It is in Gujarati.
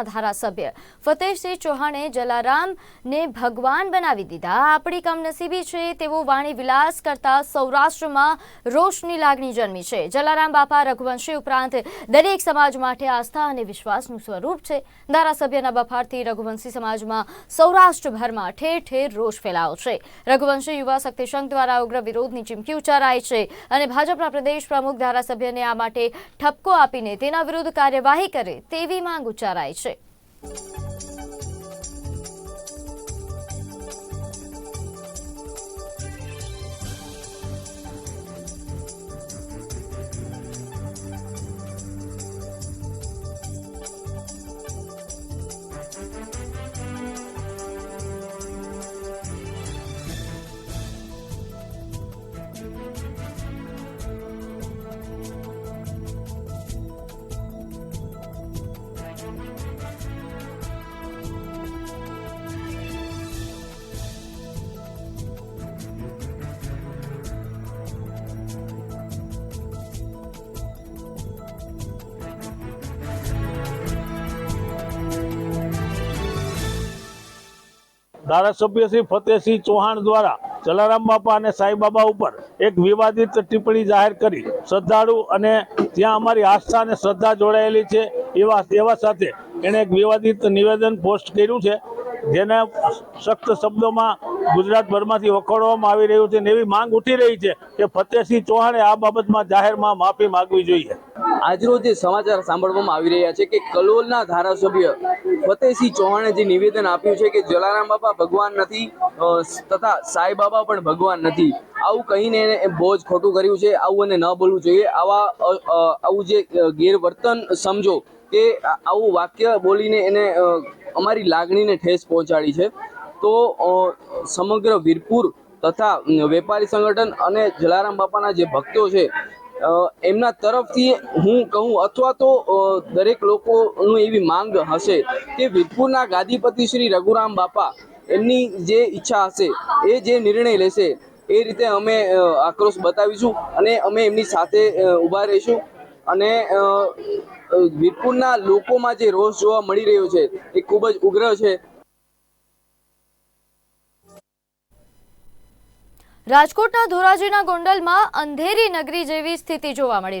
ધારાસભ્ય. ફતેહસિંહ ચૌહાણે જલારામને ભગવાન બનાવી દીધા. આપણી કમનસીબી છે તેવો વાણી વિલાસ કરતા સૌરાષ્ટ્રમાં રોષની લાગણી જન્મી છે. જલારામ બાપા રઘુવંશી ઉપરાંત દરેક સમાજ માટે આસ્થા અને વિશ્વાસનું સ્વરૂપ છે. ધારાસભ્યના બફારથી રઘુવંશી સમાજમાં સૌરાષ્ટ્રભરમાં ઠેર ઠેર રોષ ફેલાયો છે. રઘુવંશી યુવા શક્તિ સંઘ દ્વારા ઉગ્ર વિરોધની ચીમકી ઉચ્ચારાઈ છે અને ભાજપના પ્રદેશ પ્રમુખ ધારાસભ્યને આ માટે ઠપકો આપીને તેના વિરુદ્ધ કાર્યવાહી કરે તેવી માંગ ઉચ્ચારાઈ છે. Música ધારાસભ્ય શ્રી ફતેહસિંહ ચૌહાણ દ્વારા જલારામ બાપા અને સાંઈબાબા ઉપર એક વિવાદિત ટિપ્પણી જાહેર કરી. શ્રદ્ધાળુ અને ત્યાં અમારી આસ્થા અને શ્રદ્ધા જોડાયેલી છે એવા એવા સાથે એણે એક વિવાદિત નિવેદન પોસ્ટ કર્યું છે. જેને સખ્ત શબ્દોમાં ગુજરાતભરમાંથી વખોડવામાં આવી રહ્યું છે ને એવી માંગ ઉઠી રહી છે કે ફતેહસિંહ ચૌહાણે આ બાબતમાં જાહેરમાં માફી માંગવી જોઈએ. આજરોજ જે સમાચાર સાંભળવામાં આવી રહ્યા છે કે કલોલના ધારાસભ્ય ફતેહસિંહ ચૌહાણે જે નિવેદન આપ્યું છે કે જલારામ બાપા ભગવાન નથી તથા સાંઈ બાબા પણ ભગવાન નથી, આવું કહીને એને બહુ ખોટું કર્યું છે, આવું એને ન બોલવું જોઈએ. આવા આવું જે ગેરવર્તન સમજો કે આવું વાક્ય બોલીને એને અમારી લાગણીને ઠેસ પહોંચાડી છે. તો સમગ્ર વીરપુર તથા વેપારી સંગઠન અને જલારામ બાપાના જે ભક્તો છે એમના તરફથી હું કહું અથવા તો દરેક લોકોનું એવી માંગ હશે કે વીરપુરના ગાદીપતિ શ્રી રઘુરામ બાપા એમની જે ઈચ્છા હશે, એ જે નિર્ણય લેશે, એ રીતે અમે આક્રોશ બતાવીશું અને અમે એમની સાથે ઊભા રહીશું. અને વીરપુરના લોકોમાં જે રોષ જોવા મળી રહ્યો છે, એ ખૂબ જ ઉગ્ર છે. રાજકોટના ધોરાજીના ગોંડલમાં અંધેરી નગરી જેવી સ્થિતિ જોવા મળી રહી